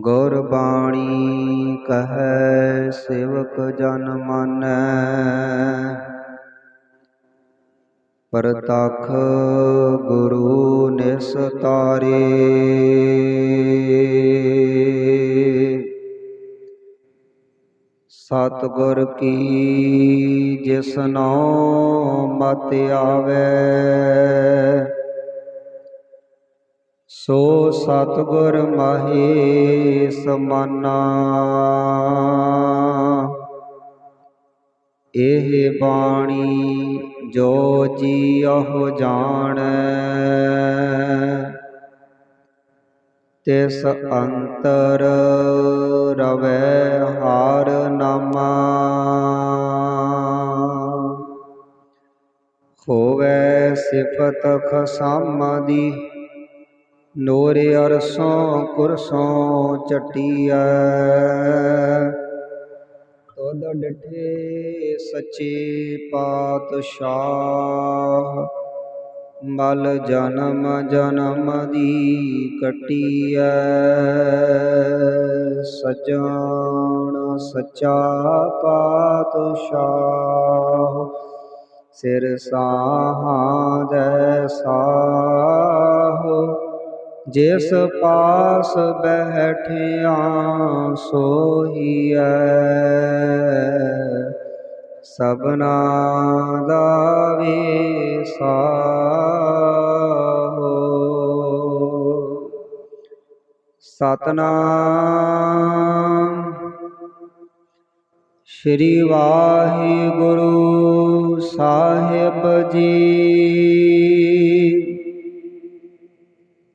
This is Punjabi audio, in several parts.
ਗੁਰ ਬਾਣੀ ਕਹੈ, ਸੇਵਕ ਜਨ ਮਾਨੈ। ਪਰਤਖ ਗੁਰੂ ਨਿਸਤਾਰੇ ਸਤਿਗੁਰ ਕੀ ਜਿਸ ਨਾਉ ਮਤ ਆਵੇ। ਸੋ ਸਤਿਗੁਰ ਮਾਹੀ ਸਮਾਨਾ। ਇਹ ਬਾਣੀ ਜੋ ਜੀ ਜੀਉ ਜਾਣੈ, ਤਿਸ ਅੰਤਰ ਰਵੈ ਹਾਰ ਨਾਮਾ। ਹੋਵੇ ਸਿਫਤ ਖਸਮ ਦੀ ਨੂਰ ਅਰਸੋਂ ਕੁਰਸੋਂ ਚਟਿਆ ਤੋਦ ਡਿਠੇ ਸੱਚੇ ਪਾਤਸ਼ਾਹ, ਮਲ ਜਨਮ ਜਨਮ ਦੀ ਕਟੀਐ। ਸਜਣ ਸੱਚਾ ਪਾਤਸ਼ਾਹ, ਸਿਰ ਸਾਹਾਂ ਦੇ ਜਿਸ ਪਾਸ ਬੈਠਿਆ ਸੋਹੀਐ। ਸਬਨਾ ਦਾ ਵਿਸਾਹੋ ਸਤਨਾਮ ਸ਼੍ਰੀ ਵਾਹਿਗੁਰੂ ਸਾਹਿਬ ਜੀ।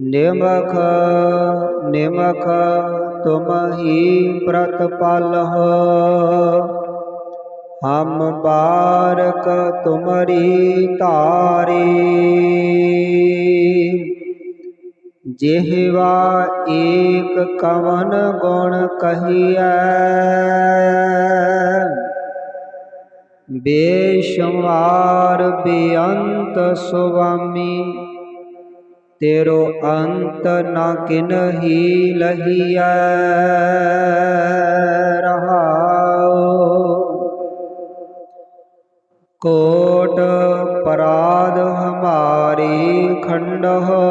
ਨਿਮਖ ਨਿਮਖ ਤੁਮ ਹੀ ਪ੍ਰਤਪਾਲਹੁ। ਹਮ ਬਾਰਕ ਤੁਮਰੀ ਤਾਰੀ ਜਿਹਵਾ ਏਕ ਕਵਨ ਗੁਣ ਕਹੀਐ। ਬੇਸ਼ੁਮਾਰ ਬੇਅੰਤ ਸੁਆਮੀ। ਤੇਰੋ ਅੰਤ ਨਾ ਕਿਨਹੀ ਲਹੀਐ ਰਹਾਉ। ਕੋਟ ਪਰਾਧ ਹਮਾਰੀ ਖੰਡਹੁ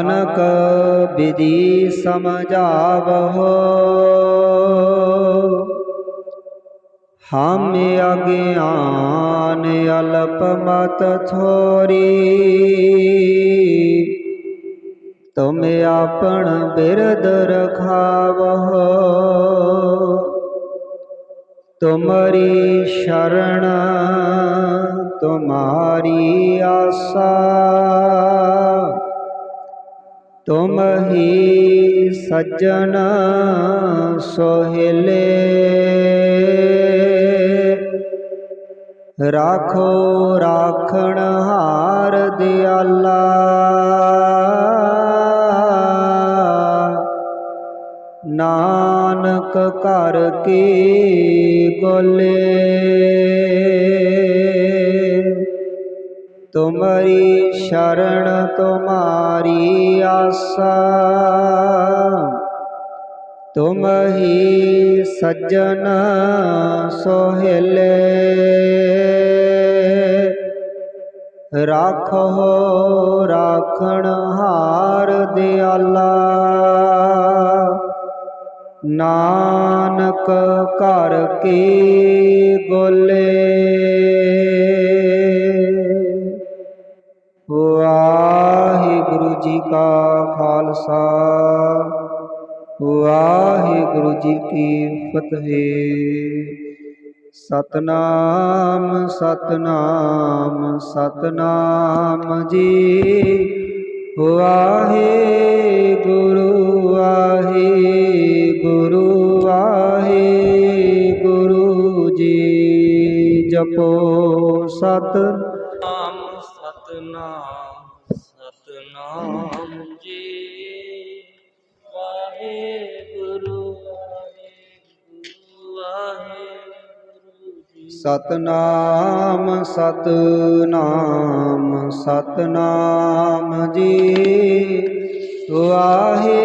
ਅਨਕ ਵਿਧੀ ਸਮਝਾਵਹੁ ਹਮ ਅਗਿਆਨ ਅਲਪ ਮਤ ਥੋਰੀ। ਤੁਮ ਆਪਣ ਬਿਰਦ ਰਖਾਵਹੁ। ਤੁਮਰੀ ਸ਼ਰਣ ਤੁਮਾਰੀ ਆਸਾ। ਤੁਮ ਹੀ ਸੱਜਣ ਸੋਹਿਲੇ। ਰਾਖੋ ਰਾਖਣ ਹਾਰ ਦਿਆਲਾ। ਨਾਨਕ ਘਰ ਕੀ ਗੋਲੇ ਤੁਮਰੀ ਸ਼ਰਨ ਤੁਮਾਰੀ ਆਸਾ। ਤੁਮ ਹੀ ਸੱਜਣ ਸੋਹਿਲੇ। ਰਾਖੋ, ਰਾਖਣ ਹਾਰ ਦਿਆਲਾ। ਨਾਨਕ ਘਰ ਕੀ ਗੋਲੇ ਵਾਹਿਗੁਰੂ ਜੀ ਕਾ ਖਾਲਸਾ। ਵਾਹਿਗੁਰੂ ਜੀ ਕੀ ਫਤਿਹ। ਸਤਨਾਮ ਸਤਨਾਮ ਸਤਨਾਮ ਜੀ। ਵਾਹਿਗੁਰੂ ਵਾਹਿਗੁਰੂ ਵਾਹਿਗੁਰੂ ਜੀ। ਜਪੋ ਸਤ। ਨਾਮ ਸਤਨਾਮ ਸਤਨਾਮ ਜੀ। ਸਤਨਾਮ ਸਤਨਾਮ ਸਤਨਾਮ ਜੀ। ਵਾਹਿਗੁਰੂ